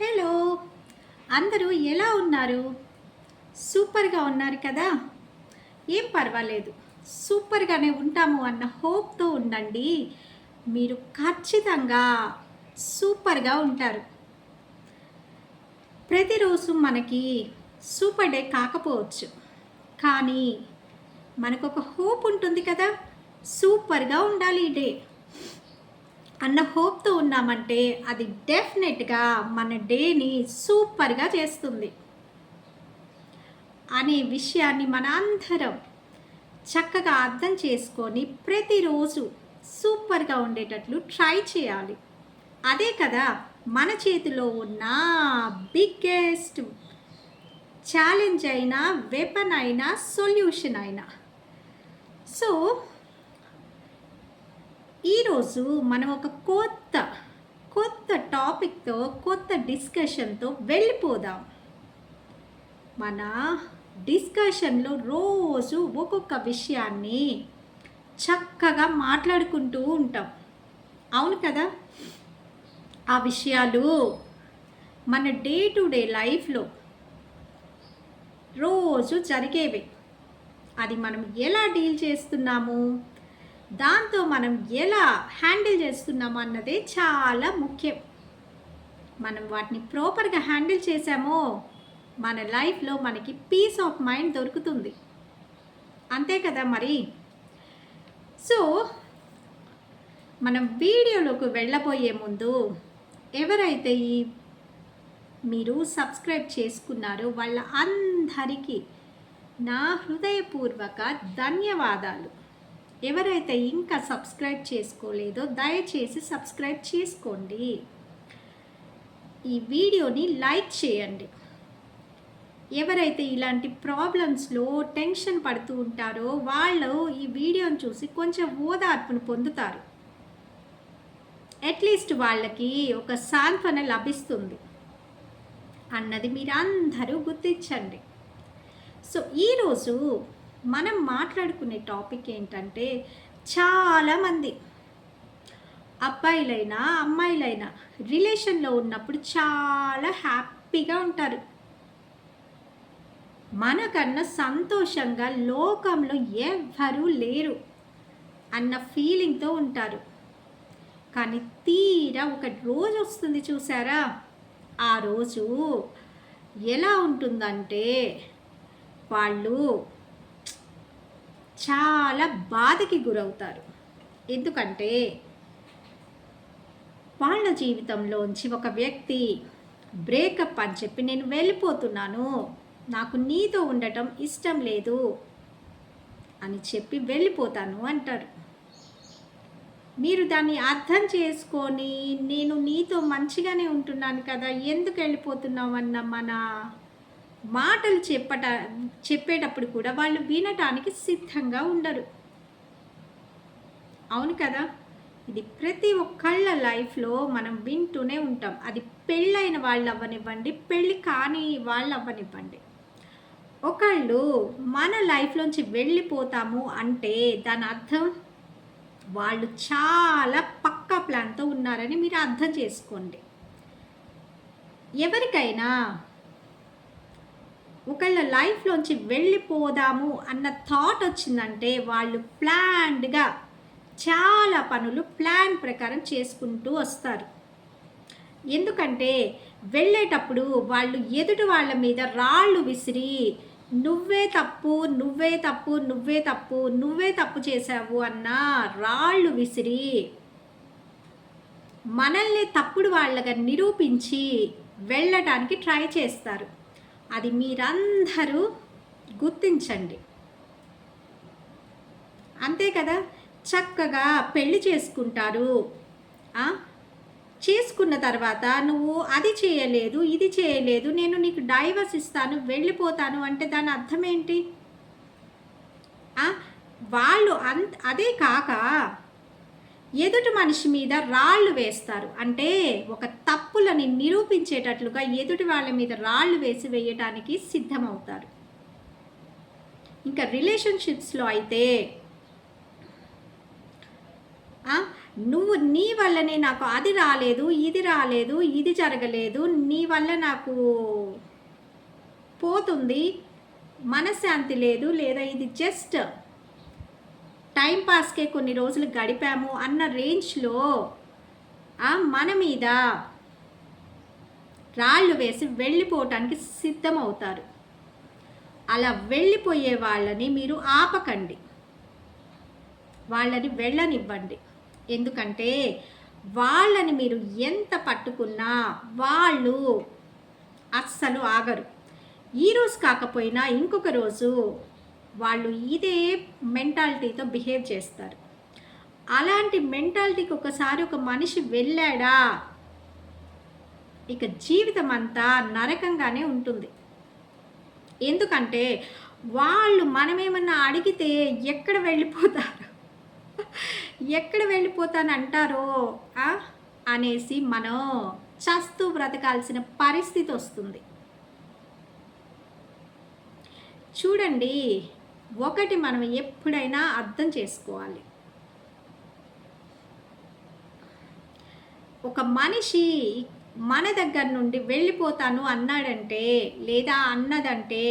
Hello అందరూ ఎలా ఉన్నారు? సూపర్గా ఉన్నారు కదా? ఏం పర్వాలేదు సూపర్గానే ఉంటాము అన్న హోప్తో ఉండండి. మీరు ఖచ్చితంగా సూపర్గా ఉంటారు. ప్రతిరోజు మనకి సూపర్ డే కాకపోవచ్చు కానీ మనకు ఒక హోప్ ఉంటుంది కదా సూపర్గా ఉండాలి ఈ డే. అన్న హోప్తో ఉన్నామంటే అది డెఫినెట్గా మన డేని సూపర్గా చేస్తుంది. అనే విషయాన్ని మన అందరం చక్కగా అర్థం చేసుకొని ప్రతిరోజు సూపర్గా ఉండేటట్లు ట్రై చేయాలి. అదే కదా మన చేతిలో ఉన్న బిగ్గెస్ట్ ఛాలెంజ్ అయినా వెపన్ అయినా సొల్యూషన్ అయినా. సో ఈరోజు మనం ఒక కొత్త కొత్త టాపిక్తో కొత్త డిస్కషన్తో వెళ్ళిపోదాం. మన డిస్కషన్లో రోజు ఒక్కొక్క విషయాన్ని చక్కగా మాట్లాడుకుంటూ ఉంటాం. అవును కదా? ఆ విషయాలు మన డే టు డే లైఫ్లో రోజు జరిగేవి. అది మనం ఎలా డీల్ చేస్తున్నాము? దాంతో మనం ఎలా హ్యాండిల్ చేస్తున్నాము అన్నదే చాలా ముఖ్యం. మనం వాటిని ప్రాపర్గా హ్యాండిల్ చేసామో మన లైఫ్లో మనకి పీస్ ఆఫ్ మైండ్ దొరుకుతుంది. అంతే కదా మరి? సో మనం వీడియోలోకి వెళ్ళబోయే ముందు ఎవరైతే ఈ మీరు సబ్స్క్రైబ్ చేసుకున్నారో వాళ్ళ అందరికీ నా హృదయపూర్వక ధన్యవాదాలు. ఎవరైతే ఇంకా సబ్స్క్రైబ్ చేసుకోలేదో దయచేసి సబ్స్క్రైబ్ చేసుకోండి. ఈ వీడియోని లైక్ చేయండి. ఎవరైతే ఇలాంటి ప్రాబ్లమ్స్లో టెన్షన్ పడుతూ ఉంటారో వాళ్ళు ఈ వీడియోని చూసి కొంచెం ఓదార్పును పొందుతారు. అట్లీస్ట్ వాళ్ళకి ఒక సాంత్వన లభిస్తుంది. అన్నది మీరందరూ గుర్తించండి. సో ఈరోజు మనం మాట్లాడుకునే టాపిక్ ఏంటంటే చాలామంది అబ్బాయిలైనా అమ్మాయిలైనా రిలేషన్లో ఉన్నప్పుడు చాలా హ్యాపీగా ఉంటారు. మనకన్నా సంతోషంగా లోకంలో ఎవ్వరూ లేరు అన్న ఫీలింగ్తో ఉంటారు. కానీ తీరా ఒక రోజు వస్తుంది చూసారా? ఆ రోజు ఎలా ఉంటుందంటే వాళ్ళు చాలా బాధకి గురవుతారు. ఎందుకంటే వాళ్ళ జీవితంలోంచి ఒక వ్యక్తి బ్రేకప్ అని చెప్పి నేను వెళ్ళిపోతున్నాను నాకు నీతో ఉండటం ఇష్టం లేదు అని చెప్పి వెళ్ళిపోతాను అంటారు. మీరు దాన్ని అర్థం చేసుకొని నేను నీతో మంచిగానే ఉంటున్నాను కదా ఎందుకు వెళ్ళిపోతున్నావు అన్న మన మాటలు చెప్పట చెప్పేటప్పుడు కూడా వాళ్ళు వినటానికి సిద్ధంగా ఉండరు. అవును కదా? ఇది ప్రతి ఒక్కళ్ళ లైఫ్లో మనం వింటూనే ఉంటాం. అది పెళ్ళైన వాళ్ళు అవ్వనివ్వండి పెళ్ళి కాని వాళ్ళు అవ్వనివ్వండి ఒకళ్ళు మన లైఫ్లోంచి వెళ్ళిపోతాము అంటే దాని అర్థం వాళ్ళు చాలా పక్కా ప్లాన్తో ఉన్నారని మీరు అర్థం చేసుకోండి. ఎవరికైనా ఒకళ్ళ లైఫ్లోంచి వెళ్ళిపోదాము అన్న థాట్ వచ్చిందంటే వాళ్ళు ప్లాన్డ్గా చాలా పనులు ప్లాన్ ప్రకారం చేసుకుంటూ వస్తారు. ఎందుకంటే వెళ్ళేటప్పుడు వాళ్ళు ఎదుటి వాళ్ళ మీద రాళ్ళు విసిరి నువ్వే తప్పు నువ్వే తప్పు నువ్వే తప్పు నువ్వే తప్పు చేశావు అన్న రాళ్ళు విసిరి మనల్ని తప్పుడు వాళ్ళగా నిరూపించి వెళ్ళటానికి ట్రై చేస్తారు. అది మీరందరూ గుర్తించండి. అంతే కదా? చక్కగా పెళ్ళి చేసుకుంటారు. చేసుకున్న తర్వాత నువ్వు అది చేయలేదు ఇది చేయలేదు నేను నీకు డైవర్స్ ఇస్తాను వెళ్ళిపోతాను అంటే దాని అర్థం ఏంటి? వాళ్ళు అంత అదే కాక ఎదుటి మనిషి మీద రాళ్ళు వేస్తారు. అంటే ఒక తప్పులని నిరూపించేటట్లుగా ఎదుటి వాళ్ళ మీద రాళ్ళు వేసి వేయటానికి సిద్ధమవుతారు. ఇంకా రిలేషన్షిప్స్లో అయితే నువ్వు నీ వల్లనే నాకు అది రాలేదు ఇది రాలేదు ఇది జరగలేదు నీ వల్ల నాకు పోతుంది మనశ్శాంతి లేదు లేదా ఇది జస్ట్ టైం పాస్కే కొన్ని రోజులు గడిపాము అన్న రేంజ్లో ఆ మన మీద రాళ్ళు వేసి వెళ్ళిపోవటానికి సిద్ధమవుతారు. అలా వెళ్ళిపోయే వాళ్ళని మీరు ఆపకండి. వాళ్ళని వెళ్ళనివ్వండి. ఎందుకంటే వాళ్ళని మీరు ఎంత పట్టుకున్నా వాళ్ళు అస్సలు ఆగరు. ఈ రోజు కాకపోయినా ఇంకొక రోజు వాళ్ళు ఇదే మెంటాలిటీతో బిహేవ్ చేస్తారు. అలాంటి మెంటాలిటీకి ఒకసారి ఒక మనిషి వెళ్ళాడా? ఇక జీవితం అంతా నరకంగానే ఉంటుంది. ఎందుకంటే వాళ్ళు మనమేమన్నా అడిగితే ఎక్కడ వెళ్ళిపోతారు? ఎక్కడ వెళ్ళిపోతానంటారో అంటారో అనేసి మనం చస్తూ బ్రతకాల్సిన పరిస్థితి వస్తుంది. చూడండి ఒకటి మనం ఎప్పుడైనా అర్థం చేసుకోవాలి. ఒక మనిషి మన దగ్గర నుండి వెళ్ళిపోతాను అన్నాడంటే లేదా అన్నదంటే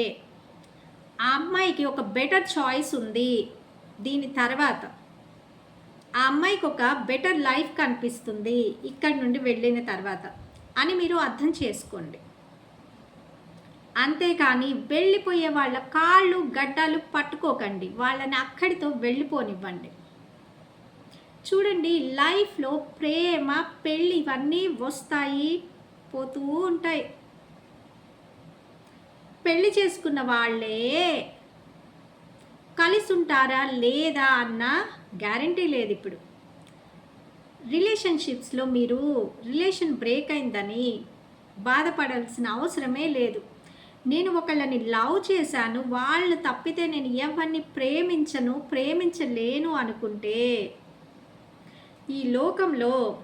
ఆ అమ్మాయికి ఒక బెటర్ చాయిస్ ఉంది. దీని తర్వాత ఆ అమ్మాయికి ఒక బెటర్ లైఫ్ కనిపిస్తుంది. ఇక్కడి నుండి వెళ్ళిన తర్వాత అని మీరు అర్థం చేసుకోండి. అంతేకాని వెళ్ళిపోయే వాళ్ళ కాళ్ళు గడ్డాలు పట్టుకోకండి. వాళ్ళని అక్కడితో వెళ్ళిపోనివ్వండి. చూడండి లైఫ్లో ప్రేమ పెళ్ళి ఇవన్నీ వస్తాయి పోతూ ఉంటాయి. పెళ్ళి చేసుకున్న వాళ్ళే కలిసి ఉంటారా లేదా అన్న గ్యారంటీ లేదు ఇప్పుడు. రిలేషన్షిప్స్లో మీరు రిలేషన్ బ్రేక్ అయిందని బాధపడాల్సిన అవసరమే లేదు. నేను ఒకళ్ళని లవ్ చేశాను వాళ్ళు తప్పితే నేను ఎవరిని ప్రేమించను ప్రేమించలేను అనుకుంటే ఈ లోకంలో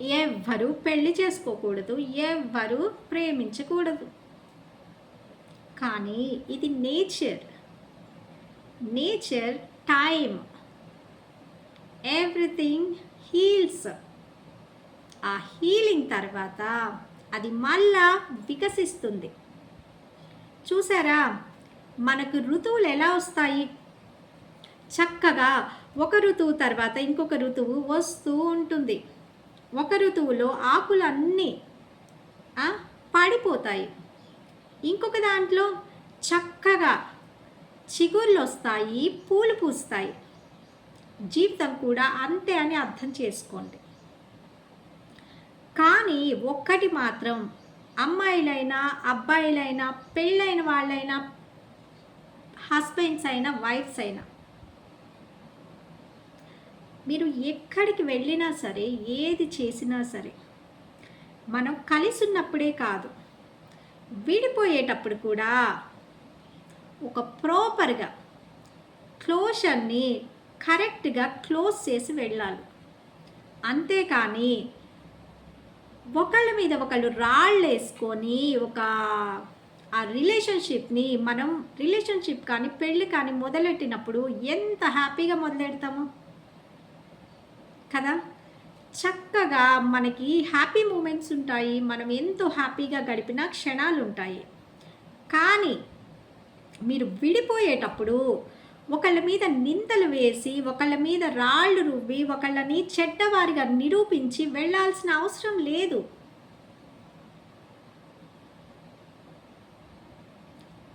ఎవ్వరు పెళ్ళి చేసుకోకూడదు ఎవ్వరు ప్రేమించకూడదు. కానీ ఇది nature. Nature time everything heals. ఆ హీలింగ్ తర్వాత అది మళ్ళా వికసిస్తుంది. చూసారా? మనకు ఋతువులు ఎలా వస్తాయి? చక్కగా ఒక ఋతువు తర్వాత ఇంకొక ఋతువు వస్తూ ఉంటుంది. ఒక ఋతువులో ఆకులన్నీ పడిపోతాయి. ఇంకొక దాంట్లో చక్కగా చిగుర్లు వస్తాయి పూలు పూస్తాయి. జీవితం కూడా అంతే అని అర్థం చేసుకోండి. కానీ ఒక్కటి మాత్రం అమ్మాయిలైనా అబ్బాయిలైనా పెళ్ళైన వాళ్ళైనా హస్బెండ్స్ అయినా వైఫ్స్ అయినా. మీరు ఎక్కడికి వెళ్ళినా సరే ఏది చేసినా సరే మనం కలిసి ఉన్నప్పుడే కాదు విడిపోయేటప్పుడు కూడా ఒక ప్రాపర్గా క్లోజర్ని కరెక్ట్గా క్లోజ్ చేసి వెళ్ళాలి. అంతేకాని ఒకళ్ళ మీద ఒకళ్ళు రాళ్ళు వేసుకొని ఒక ఆ రిలేషన్షిప్ని మనం రిలేషన్షిప్ కానీ పెళ్ళి కానీ మొదలెట్టినప్పుడు ఎంత హ్యాపీగా మొదలెడతాము? కదా? చక్కగా మనకి హ్యాపీ మూమెంట్స్ ఉంటాయి. మనం ఎంతో హ్యాపీగా గడిపిన క్షణాలు ఉంటాయి కానీ మీరు విడిపోయేటప్పుడు ఒకళ్ళ మీద నిందలు వేసి ఒకళ్ళ మీద రాళ్ళు రువ్వి ఒకళ్ళని చెడ్డవారిగా నిరూపించి వెళ్ళాల్సిన అవసరం లేదు.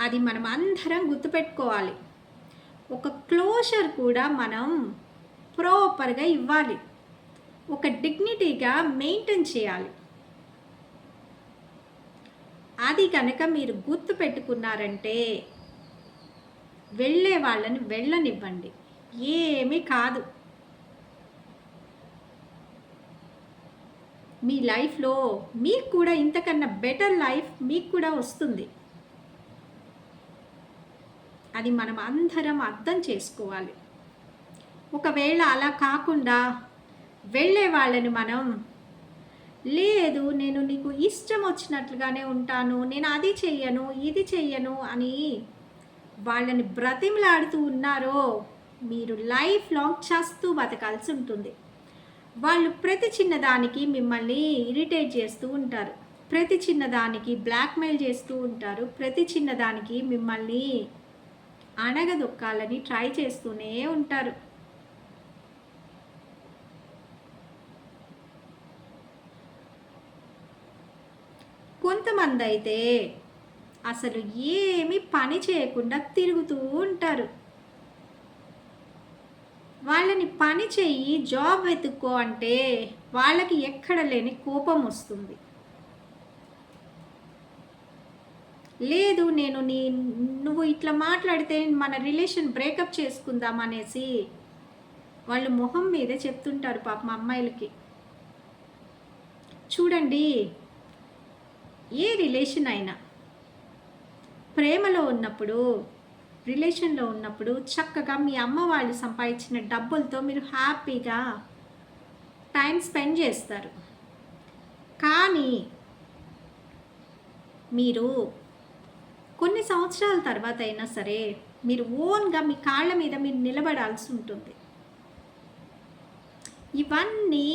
అది మనం అందరం గుర్తుపెట్టుకోవాలి. ఒక క్లోజర్ కూడా మనం ప్రాపర్గా ఇవ్వాలి. ఒక డిగ్నిటీగా మెయింటైన్ చేయాలి. అది కనుక మీరు గుర్తు పెట్టుకున్నారంటే వెళ్ళే వాళ్ళని వెళ్ళనివ్వండి. ఏమీ కాదు. మీ లైఫ్లో మీకు కూడా ఇంతకన్నా బెటర్ లైఫ్ మీకు కూడా వస్తుంది. అది మనం అందరం అర్థం చేసుకోవాలి. ఒకవేళ అలా కాకుండా వెళ్ళే వాళ్ళని మనం లేదు నేను నీకు ఇష్టం వచ్చినట్లుగానే ఉంటాను నేను అది చెయ్యను ఇది చెయ్యను అని వాళ్ళని బ్రతిమలాడుతూ ఉన్నారో మీరు లైఫ్ లాంగ్ చస్తూ బతకాల్సి ఉంటుంది. వాళ్ళు ప్రతి చిన్నదానికి మిమ్మల్ని ఇరిటేట్ చేస్తూ ఉంటారు. ప్రతి చిన్నదానికి బ్లాక్మెయిల్ చేస్తూ ఉంటారు. ప్రతి చిన్నదానికి మిమ్మల్ని అణగదొక్కాలని ట్రై చేస్తూనే ఉంటారు. కొంతమంది అయితే అసలు ఏమి పని చేయకుండా తిరుగుతూ ఉంటారు. వాళ్ళని పని చెయ్యి జాబ్ వెతుక్కో అంటే వాళ్ళకి ఎక్కడ లేని కోపం వస్తుంది. లేదు నేను నీ నువ్వు ఇట్లా మాట్లాడితే మన రిలేషన్ బ్రేకప్ చేసుకుందాం అనేసి వాళ్ళు మొహం మీదే చెప్తుంటారు పాపం అమ్మాయిలకి. చూడండి ఏ రిలేషన్ అయినా ప్రేమలో ఉన్నప్పుడు రిలేషన్లో ఉన్నప్పుడు చక్కగా మీ అమ్మ వాళ్ళు సంపాదించిన డబ్బులతో మీరు హ్యాపీగా టైం స్పెండ్ చేస్తారు. కానీ మీరు కొన్ని సంవత్సరాల తర్వాత అయినా సరే మీరు ఓన్గా మీ కాళ్ళ మీద మీరు నిలబడాల్సి ఉంటుంది. ఇవన్నీ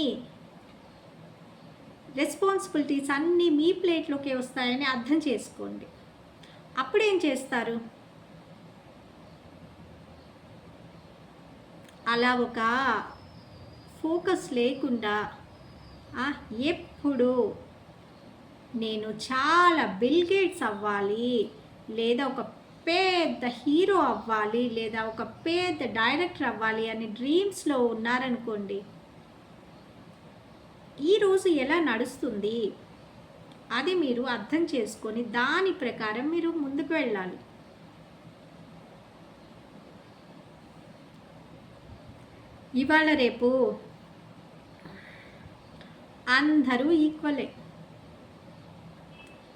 రెస్పాన్సిబిలిటీస్ అన్నీ మీ ప్లేట్లోకి వస్తాయని అర్థం చేసుకోండి. అప్పుడేం చేస్తారు? అలా ఒక ఫోకస్ లేకుండా ఎప్పుడు నేను చాలా బిల్గేట్స్ అవ్వాలి లేదా ఒక పెద్ద హీరో అవ్వాలి లేదా ఒక పెద్ద డైరెక్టర్ అవ్వాలి అని డ్రీమ్స్లో ఉన్నారనుకోండి ఈరోజు ఎలా నడుస్తుంది? అది మీరు అర్థం చేసుకొని దాని ప్రకారం మీరు ముందుకు వెళ్ళాలి. ఇవాళ రేపు అందరూ ఈక్వలే.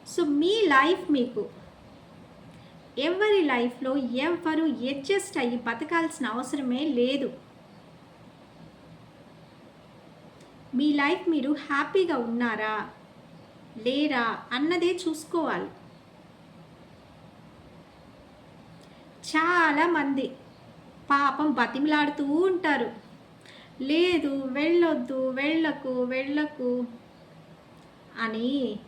సో మీ లైఫ్ మీకు ఎవరి లైఫ్లో ఎవరు అడ్జస్ట్ అయ్యి బతకాల్సిన అవసరమే లేదు. మీ లైఫ్ మీరు హ్యాపీగా ఉన్నారా? లేరా అన్నదే చూసుకోవాలి. చాలామంది పాపం బతిమలాడుతూ ఉంటారు. లేదు వెళ్ళొద్దు వెళ్ళకు వెళ్ళకు అని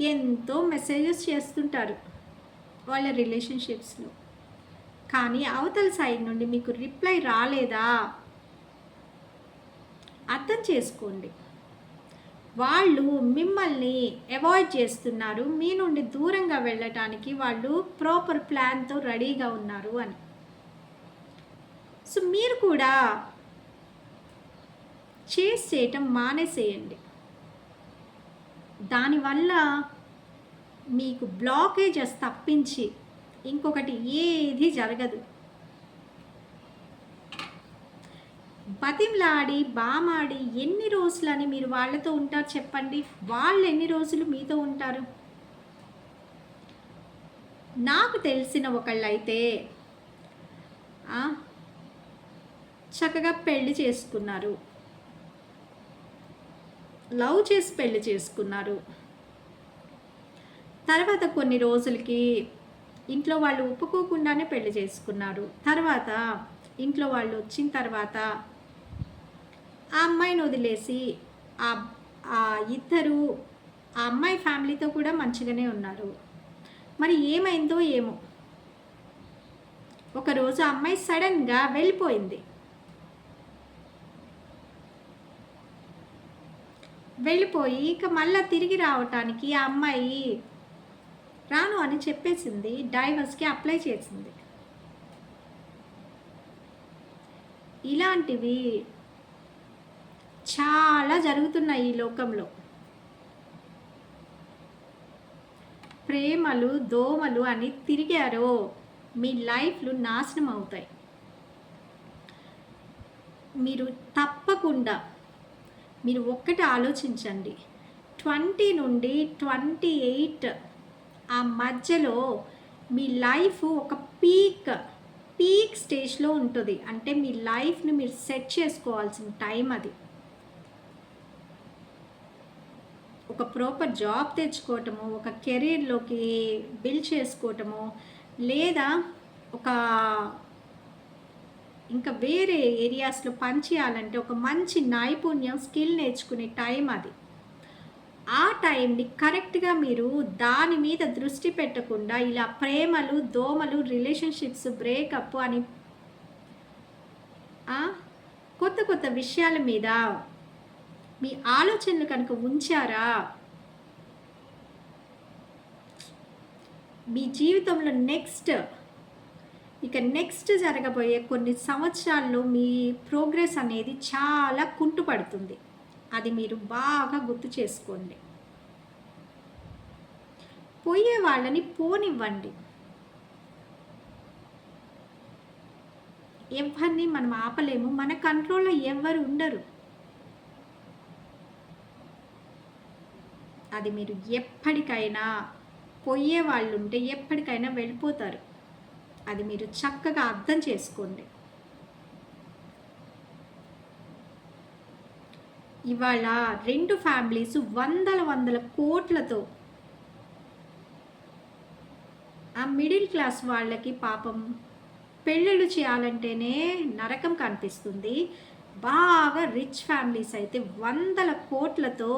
ఎంతో మెసేజెస్ చేస్తుంటారు వాళ్ళ రిలేషన్షిప్స్లో. కానీ అవతల సైడ్ నుండి మీకు రిప్లై రాలేదా? అర్థం చేసుకోండి. వాళ్ళు మిమ్మల్ని అవాయిడ్ చేస్తున్నారు. మీ నుండి దూరంగా వెళ్ళటానికి వాళ్ళు ప్రాపర్ ప్లాన్తో రెడీగా ఉన్నారు అని. సో మీరు కూడా చేసి చేయటం మానేసేయండి. దానివల్ల మీకు బ్లాకేజెస్ తప్పించి ఇంకొకటి ఏది జరగదు. బతింలాడి బామాడి ఎన్ని రోజులని మీరు వాళ్ళతో ఉంటారు చెప్పండి? వాళ్ళు ఎన్ని రోజులు మీతో ఉంటారు? నాకు తెలిసిన ఒకళ్ళైతే చక్కగా పెళ్ళి చేసుకున్నారు. లవ్ చేసి పెళ్ళి చేసుకున్నారు. తర్వాత కొన్ని రోజులకి ఇంట్లో వాళ్ళు ఒప్పుకోకుండానే పెళ్ళి చేసుకున్నారు. తర్వాత ఇంట్లో వాళ్ళు వచ్చిన తర్వాత ఆ అమ్మాయిని వదిలేసి ఆ ఆ ఇద్దరు ఆ అమ్మాయి ఫ్యామిలీతో కూడా మంచిగానే ఉన్నారు. మరి ఏమైందో ఏమో. ఒకరోజు ఆ అమ్మాయి సడన్గా వెళ్ళిపోయింది. వెళ్ళిపోయి ఇక మళ్ళీ తిరిగి రావటానికి ఆ అమ్మాయి రాను అని చెప్పేసింది డైవర్స్కి అప్లై చేసింది. ఇలాంటివి చాలా జరుగుతున్నాయి ఈ లోకంలో. ప్రేమలు దోమలు అని తిరిగారో మీ లైఫ్లు నాశనం అవుతాయి. మీరు తప్పకుండా మీరు ఒక్కటి ఆలోచించండి. ట్వంటీ నుండి ట్వంటీ ఎయిట్ ఆ మధ్యలో మీ లైఫ్ ఒక పీక్ పీక్ స్టేజ్లో ఉంటుంది. అంటే మీ లైఫ్ని మీరు సెట్ చేసుకోవాల్సిన టైం అది. ఒక ప్రాపర్ జాబ్ తెచ్చుకోవటము ఒక కెరీర్లోకి బిల్డ్ చేసుకోవటము లేదా ఒక ఇంకా వేరే ఏరియాస్లో పనిచేయాలంటే ఒక మంచి నైపుణ్యం స్కిల్ నేర్చుకునే టైం అది. ఆ టైంని కరెక్ట్గా మీరు దాని మీద దృష్టి పెట్టకుండా ఇలా ప్రేమలు దోమలు రిలేషన్షిప్స్ బ్రేకప్ అని కొత్త కొత్త విషయాల మీద మీ ఆలోచనలు కనుక ఉంచారా? మీ జీవితంలో నెక్స్ట్ ఇక నెక్స్ట్ జరగబోయే కొన్ని సంవత్సరాల్లో మీ ప్రోగ్రెస్ అనేది చాలా కుంటుపడుతుంది. అది మీరు బాగా గుర్తు చేసుకోండి. పోయే వాళ్ళని పోనివ్వండి. ఎవరిని మనం ఆపలేము. మన కంట్రోల్లో ఎవరు ఉండరు. అది మీరు ఎప్పటికైనా పోయే వాళ్ళు ఉంటే ఎప్పటికైనా వెళ్ళిపోతారు. అది మీరు చక్కగా అర్థం చేసుకోండి. ఇవాళ రెండు ఫ్యామిలీస్ వందల వందల కోట్లతో ఆ మిడిల్ క్లాస్ వాళ్ళకి పాపం పెళ్ళిళ్ళు చేయాలంటేనే నరకం కనిపిస్తుంది. బాగా రిచ్ ఫ్యామిలీస్ అయితే వందల కోట్లతో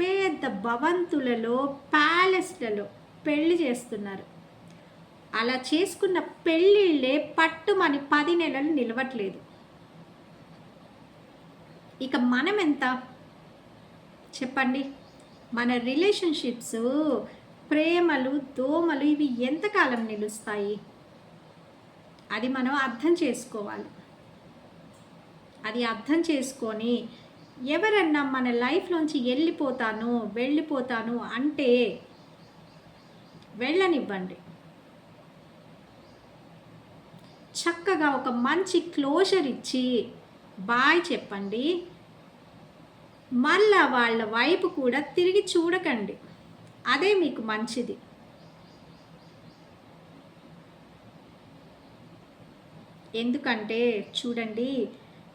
పెద్ద భవంతులలో ప్యాలెస్లలో పెళ్ళి చేస్తున్నారు. అలా చేసుకున్న పెళ్ళిళ్ళే పట్టుమని పది నెలలు నిలవట్లేదు. ఇక మనం ఎంత చెప్పండి. మన రిలేషన్షిప్స్ ప్రేమలు దోమలు ఇవి ఎంతకాలం నిలుస్తాయి? అది మనం అర్థం చేసుకోవాలి. అది అర్థం చేసుకొని ఎవరన్నా మన లైఫ్లోంచి వెళ్ళిపోతాను వెళ్ళిపోతాను అంటే వెళ్ళనివ్వండి. చక్కగా ఒక మంచి క్లోజర్ ఇచ్చి బాయ్ చెప్పండి. మళ్ళా వాళ్ళ వైపు కూడా తిరిగి చూడకండి. అదే మీకు మంచిది. ఎందుకంటే చూడండి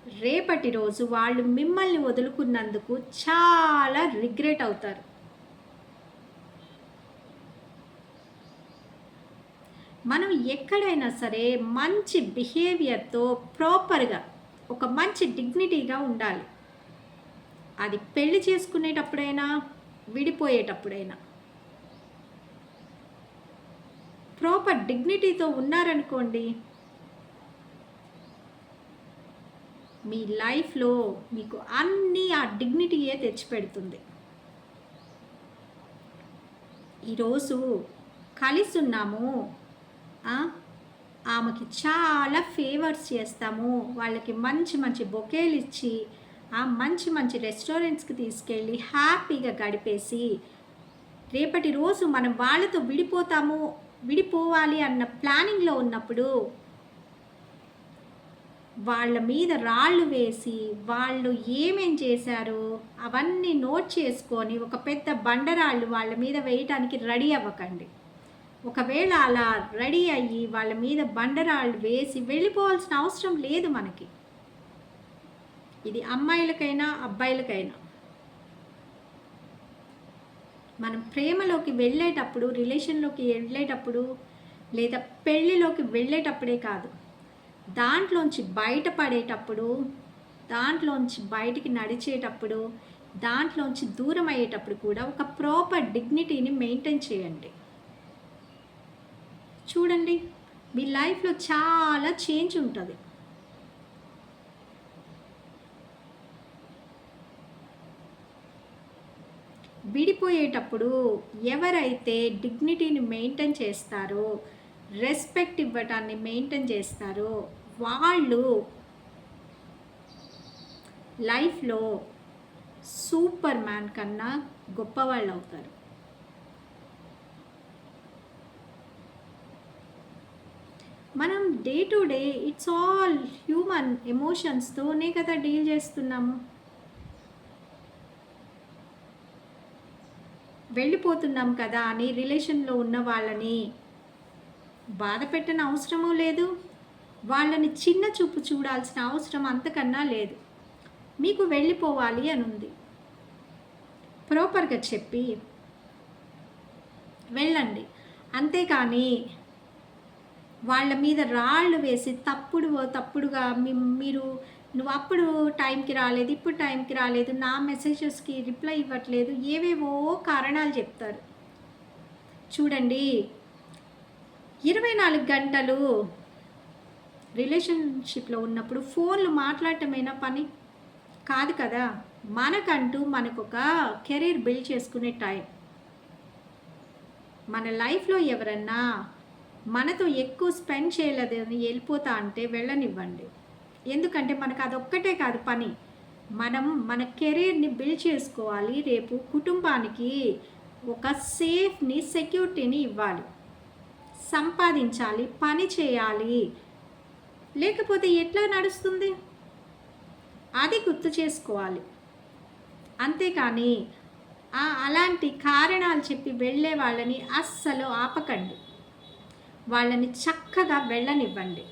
రేపటి రోజు వాళ్ళు మిమ్మల్ని వదులుకున్నందుకు చాలా రిగ్రెట్ అవుతారు. మనం ఎక్కడైనా సరే మంచి బిహేవియర్తో ప్రాపర్గా ఒక మంచి డిగ్నిటీగా ఉండాలి. అది పెళ్ళి చేసుకునేటప్పుడైనా విడిపోయేటప్పుడైనా. ప్రాపర్ డిగ్నిటీతో ఉన్నారనుకోండి మీ లైఫ్లో మీకు అన్నీ ఆ డిగ్నిటీయే తెచ్చిపెడుతుంది. ఈరోజు కలిసి ఉన్నాము. ఆమెకి చాలా ఫేవర్స్ చేస్తాము. వాళ్ళకి మంచి మంచి బొకేలు ఇచ్చి ఆ మంచి మంచి రెస్టారెంట్స్కి తీసుకెళ్ళి హ్యాపీగా గడిపేసి రేపటి రోజు మనం వాళ్ళతో విడిపోతాము విడిపోవాలి అన్న ప్లానింగ్లో ఉన్నప్పుడు వాళ్ళ మీద రాళ్ళు వేసి వాళ్ళు ఏమేం చేశారో అవన్నీ నోట్ చేసుకొని ఒక పెద్ద బండరాళ్ళు వాళ్ళ మీద వేయటానికి రెడీ అవ్వకండి. ఒకవేళ అలా రెడీ అయ్యి వాళ్ళ మీద బండరాళ్ళు వేసి వెళ్ళిపోవాల్సిన అవసరం లేదు మనకి. ఇది అమ్మాయిలకైనా అబ్బాయిలకైనా. మనం ప్రేమలోకి వెళ్ళేటప్పుడు రిలేషన్లోకి వెళ్ళేటప్పుడు లేదా పెళ్ళిలోకి వెళ్ళేటప్పుడే కాదు. దాంట్లోంచి బయటపడేటప్పుడు దాంట్లోంచి బయటికి నడిచేటప్పుడు దాంట్లోంచి దూరం అయ్యేటప్పుడు కూడా ఒక ప్రాపర్ డిగ్నిటీని మెయింటైన్ చేయండి. చూడండి మీ లైఫ్లో చాలా చేంజ్ ఉంటుంది. విడిపోయేటప్పుడు ఎవరైతే డిగ్నిటీని మెయింటైన్ చేస్తారో రెస్పెక్ట్ ఇవ్వటాన్ని మెయింటైన్ చేస్తారో వాళ్ళు లైఫ్లో సూపర్ మ్యాన్ కన్నా గొప్పవాళ్ళు అవుతారు మనం day to day it's all human ఎమోషన్స్తోనే కదా డీల్ చేస్తున్నాము. వెళ్ళిపోతున్నాం కదా అని రిలేషన్లో ఉన్న వాళ్ళని బాధ పెట్టని అవసరమూ లేదు. వాళ్ళని చిన్న చూపు చూడాల్సిన అవసరం అంతకన్నా లేదు. మీకు వెళ్ళిపోవాలి అని ఉంది ప్రాపర్గా చెప్పి వెళ్ళండి. అంతేకాని వాళ్ళ మీద రాళ్ళు వేసి తప్పుడు తప్పుడుగా మీ- మీరు నువ్వు అప్పుడు టైంకి రాలేదు ఇప్పుడు టైంకి రాలేదు నా మెసేజెస్కి రిప్లై ఇవ్వట్లేదు ఏవేవో కారణాలు చెప్తారు. చూడండి ఇరవై నాలుగు గంటలు రిలేషన్షిప్లో ఉన్నప్పుడు ఫోన్లు మాట్లాడటమైనా పని కాదు కదా? మనకంటూ మనకొక కెరీర్ బిల్డ్ చేసుకునే టైం. మన లైఫ్లో ఎవరన్నా మనతో ఎక్కువ స్పెండ్ చేయలేదని వెళ్ళిపోతా అంటే వెళ్ళనివ్వండి. ఎందుకంటే మనకు అదొక్కటే కాదు పని. మనం మన కెరీర్ని బిల్డ్ చేసుకోవాలి. రేపు కుటుంబానికి ఒక సేఫ్ని సెక్యూరిటీని ఇవ్వాలి. సంపాదించాలి పని చేయాలి. లేకపోతే ఎట్లా నడుస్తుంది? అది గుర్తు చేసుకోవాలి. అంతేకాని ఆ అలాంటి కారణాలు చెప్పి వెళ్ళే వాళ్ళని అస్సలు ఆపకండి. వాళ్ళని చక్కగా వెళ్ళనివ్వండి.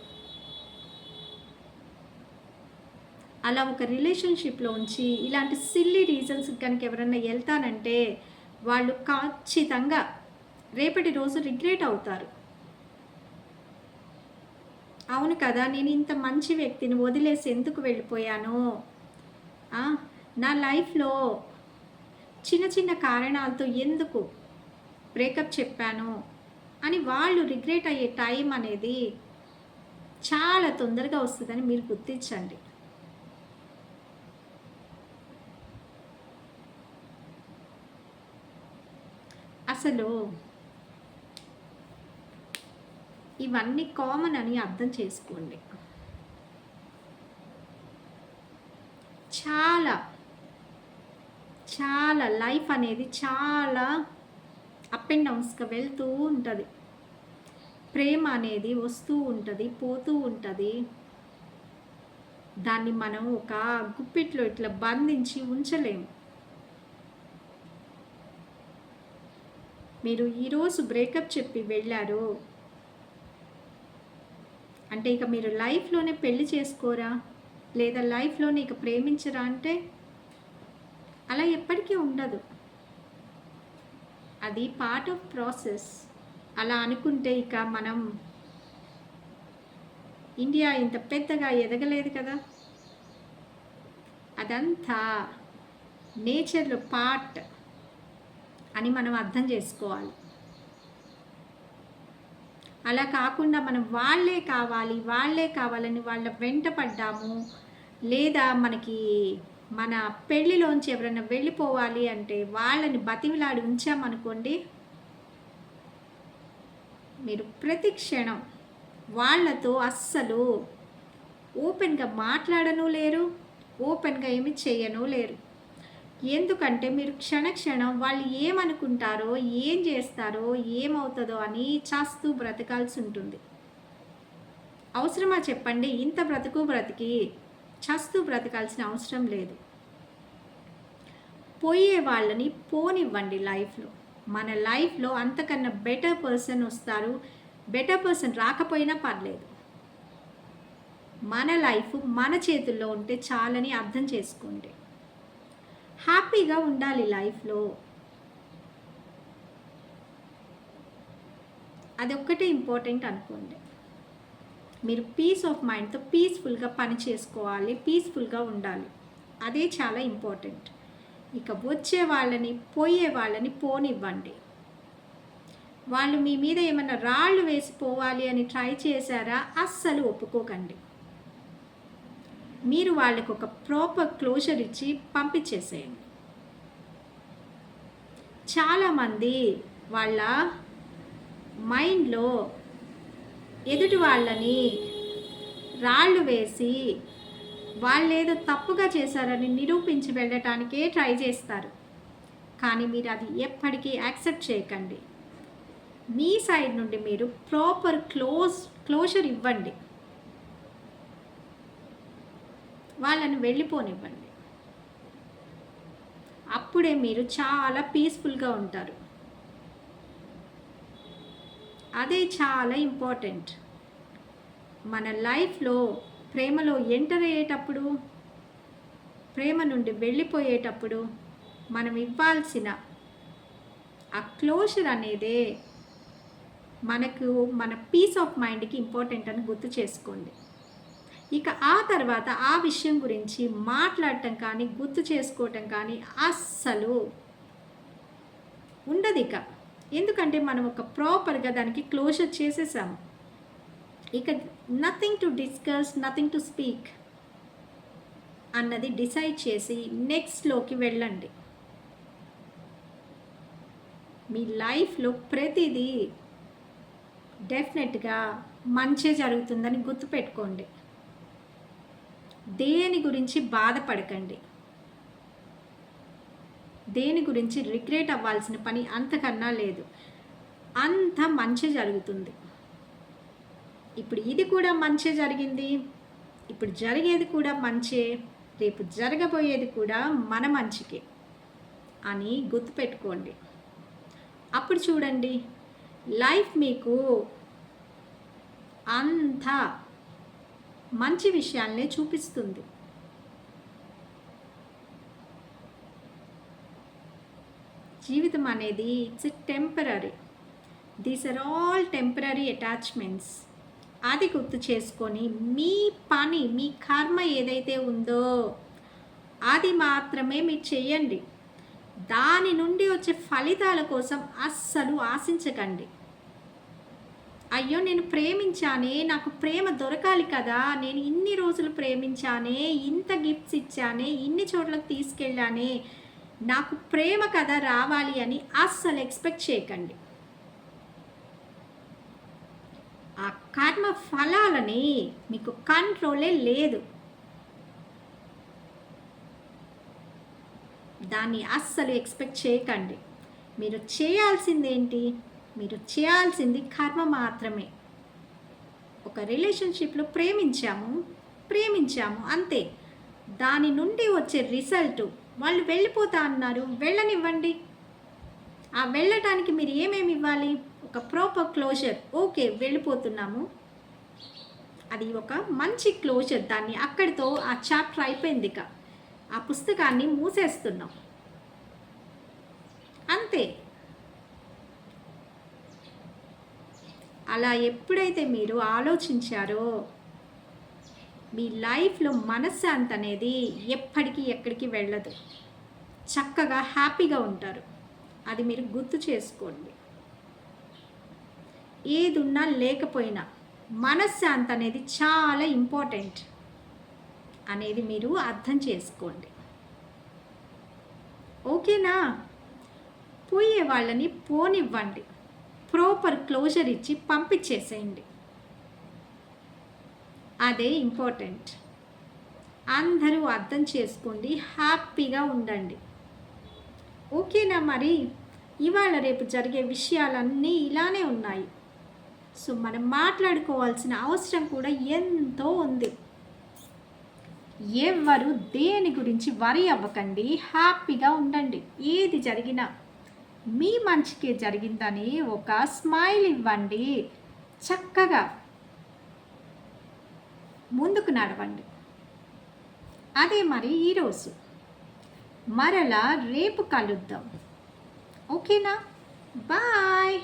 అలా ఒక రిలేషన్షిప్లో ఉంచి ఇలాంటి సిల్లీ రీజన్స్ కనుక ఎవరన్నా వెళ్తానంటే వాళ్ళు ఖచ్చితంగా రేపటి రోజు రిగ్రెట్ అవుతారు. అవును కదా నేను ఇంత మంచి వ్యక్తిని వదిలేసి ఎందుకు వెళ్ళిపోయాను? నా లైఫ్లో చిన్న చిన్న కారణాలతో ఎందుకు బ్రేకప్ చెప్పాను అని వాళ్ళు రిగ్రెట్ అయ్యే టైం అనేది చాలా తొందరగా వస్తుందని మీరు గుర్తించండి. అసలు ఇవన్నీ కామన్ అని అర్థం చేసుకోండి. చాలా చాలా లైఫ్ అనేది చాలా అప్ అండ్ డౌన్స్గా వెళ్తూ ఉంటుంది. ప్రేమ అనేది వస్తూ ఉంటుంది పోతూ ఉంటుంది. దాన్ని మనం ఒక గుప్పిట్లో ఇట్లా బంధించి ఉంచలేము. మీరు ఈరోజు బ్రేకప్ చెప్పి వెళ్ళారు అంటే ఇక మీరు లైఫ్లోనే పెళ్ళి చేసుకోరా? లేదా లైఫ్లోనే ఇక ప్రేమించరా అంటే? అలా ఎప్పటికీ ఉండదు. అది పార్ట్ ఆఫ్ ప్రాసెస్ అలా అనుకుంటే ఇక మనం ఇండియా ఇంత పెద్దగా ఎదగలేదు కదా? అదంతా నేచర్లో పార్ట్ అని మనం అర్థం చేసుకోవాలి. అలా కాకుండా మనం వాళ్ళే కావాలి వాళ్ళే కావాలని వాళ్ళ వెంట పడ్డాము. లేదా మనకి మన పెళ్ళిలోంచి ఎవరైనా వెళ్ళిపోవాలి అంటే వాళ్ళని బతిమిలాడి ఉంచామనుకోండి మీరు ప్రతి క్షణం వాళ్ళతో అస్సలు ఓపెన్గా మాట్లాడను లేరు ఓపెన్గా ఏమి చేయను లేరు. ఎందుకంటే మీరు క్షణక్షణం వాళ్ళు ఏమనుకుంటారో ఏం చేస్తారో ఏమవుతుందో అని చేస్తూ బ్రతకాల్సి ఉంటుంది. అవసరమా చెప్పండి? ఇంత బ్రతుకు బ్రతికి చేస్తూ బ్రతకాల్సిన అవసరం లేదు. పోయే వాళ్ళని పోనివ్వండి లైఫ్లో. మన లైఫ్లో అంతకన్నా బెటర్ పర్సన్ వస్తారు. బెటర్ పర్సన్ రాకపోయినా పర్లేదు. మన లైఫ్ మన చేతుల్లో ఉంటే చాలని అర్థం చేసుకోండి. హ్యాపీగా ఉండాలి లైఫ్లో. అదొక్కటే ఇంపార్టెంట్ అనుకోండి. మీరు పీస్ ఆఫ్ మైండ్తో పీస్ఫుల్గా పని చేసుకోవాలి పీస్ఫుల్గా ఉండాలి. అదే చాలా ఇంపార్టెంట్. ఇక వచ్చే వాళ్ళని పోయే వాళ్ళని పోనివ్వండి. వాళ్ళు మీ మీద ఏమైనా రాళ్ళు వేసిపోవాలి అని ట్రై చేశారా? అస్సలు ఒప్పుకోకండి. మీరు వాళ్ళకు ఒక ప్రాపర్ క్లోజర్ ఇచ్చి పంపించేసేయండి. చాలామంది వాళ్ళ మైండ్లో ఎదుటి వాళ్ళని రాళ్ళు వేసి వాళ్ళు ఏదో తప్పుగా చేశారని నిరూపించి వెళ్ళటానికే ట్రై చేస్తారు. కానీ మీరు అది ఎప్పటికీ యాక్సెప్ట్ చేయకండి. మీ సైడ్ నుండి మీరు ప్రాపర్ క్లోజ్ క్లోజర్ ఇవ్వండి. వాళ్ళని వెళ్ళిపోనివ్వండి. అప్పుడే మీరు చాలా పీస్ఫుల్గా ఉంటారు. అదే చాలా ఇంపార్టెంట్ మన లైఫ్లో ప్రేమలో ఎంటర్ అయ్యేటప్పుడు ప్రేమ నుండి వెళ్ళిపోయేటప్పుడు మనం ఇవ్వాల్సిన ఆ క్లోజర్ అనేదే మనకు మన పీస్ ఆఫ్ మైండ్కి ఇంపార్టెంట్ అని గుర్తు చేసుకోండి. ఇక ఆ తర్వాత ఆ విషయం గురించి మాట్లాడటం కానీ గుర్తు చేసుకోవటం కానీ అస్సలు ఉండదు ఇక. ఎందుకంటే మనం ఒక ప్రాపర్గా దానికి క్లోజర్ చేసేసాము. ఇక nothing to discuss nothing to speak అన్నది డిసైడ్ చేసి నెక్స్ట్లోకి వెళ్ళండి. మీ లైఫ్లో ప్రతిదీ డెఫినెట్గా మంచి జరుగుతుందని గుర్తుపెట్టుకోండి. దేని గురించి బాధపడకండి. దేని గురించి రిగ్రెట్ అవ్వాల్సిన పని అంతకన్నా లేదు. అంత మంచి జరుగుతుంది. ఇప్పుడు ఇది కూడా మంచి జరిగింది. ఇప్పుడు జరిగేది కూడా మంచే. రేపు జరగబోయేది కూడా మన మంచికే అని గుర్తుపెట్టుకోండి. అప్పుడు చూడండి. లైఫ్ మీకు అంత మంచి విషయాల్ని చూపిస్తుంది. జీవితం అనేది it's a temporary these are all temporary attachments అది గుర్తు చేసుకొని మీ పని మీ కర్మ ఏదైతే ఉందో అది మాత్రమే మీరు చేయండి. దాని నుండి వచ్చే ఫలితాల కోసం అస్సలు ఆశించకండి. అయ్యో నేను ప్రేమించానే నాకు ప్రేమ దొరకాలి కదా నేను ఇన్ని రోజులు ప్రేమించానే ఇంత గిఫ్ట్స్ ఇచ్చానే ఇన్ని చోట్లకు తీసుకెళ్ళానే నాకు ప్రేమ కథ రావాలి అని అస్సలు ఎక్స్పెక్ట్ చేయకండి. ఆ కర్మ ఫలాలని మీకు కంట్రోలే లేదు. దాన్ని అస్సలు ఎక్స్పెక్ట్ చేయకండి. మీరు చేయాల్సింది ఏంటి మీరు చేయాల్సింది కర్మ మాత్రమే. ఒక రిలేషన్షిప్లో ప్రేమించాము ప్రేమించాము అంతే. దాని నుండి వచ్చే రిజల్ట్ వాళ్ళు వెళ్ళిపోతా అన్నారు వెళ్ళనివ్వండి. ఆ వెళ్ళటానికి మీరు ఏమేమి ఇవ్వాలి? ఒక ప్రాపర్ క్లోజర్ ఓకే వెళ్ళిపోతున్నాము. అది ఒక మంచి క్లోజర్ దాన్ని అక్కడితో ఆ చాప్టర్ అయిపోయింది ఇక. ఆ పుస్తకాన్ని మూసేస్తున్నాం. అంతే. అలా ఎప్పుడైతే మీరు ఆలోచించారో మీ లైఫ్లో మనశ్శాంతి అనేది ఎప్పటికీ ఎక్కడికి వెళ్ళదు. చక్కగా హ్యాపీగా ఉంటారు. అది మీరు గుర్తు చేసుకోండి. ఏదున్నా లేకపోయినా మనశ్శాంతి అనేది చాలా ఇంపార్టెంట్ అనేది మీరు అర్థం చేసుకోండి. ఓకేనా? పోయే వాళ్ళని పోనివ్వండి. ప్రాపర్ క్లోజర్ ఇచ్చి పంపించేసేయండి. అదే ఇంపార్టెంట్ అందరూ అర్థం చేసుకోండి హ్యాపీగా ఉండండి. ఓకేనా మరి? ఇవాళ రేపు జరిగే విషయాలన్నీ ఇలానే ఉన్నాయి. సో మనం మాట్లాడుకోవాల్సిన అవసరం కూడా ఎంతో ఉంది. ఎవరు దేని గురించి వరి అవ్వకండి హ్యాపీగా ఉండండి. ఏది జరిగినా మీ మంచికే జరిగిందని ఒక స్మైల్ ఇవ్వండి. చక్కగా ముందుకు నడవండి. అదే మరి ఈరోజు. మరలా రేపు కలుద్దాం. ఓకేనా? బాయ్.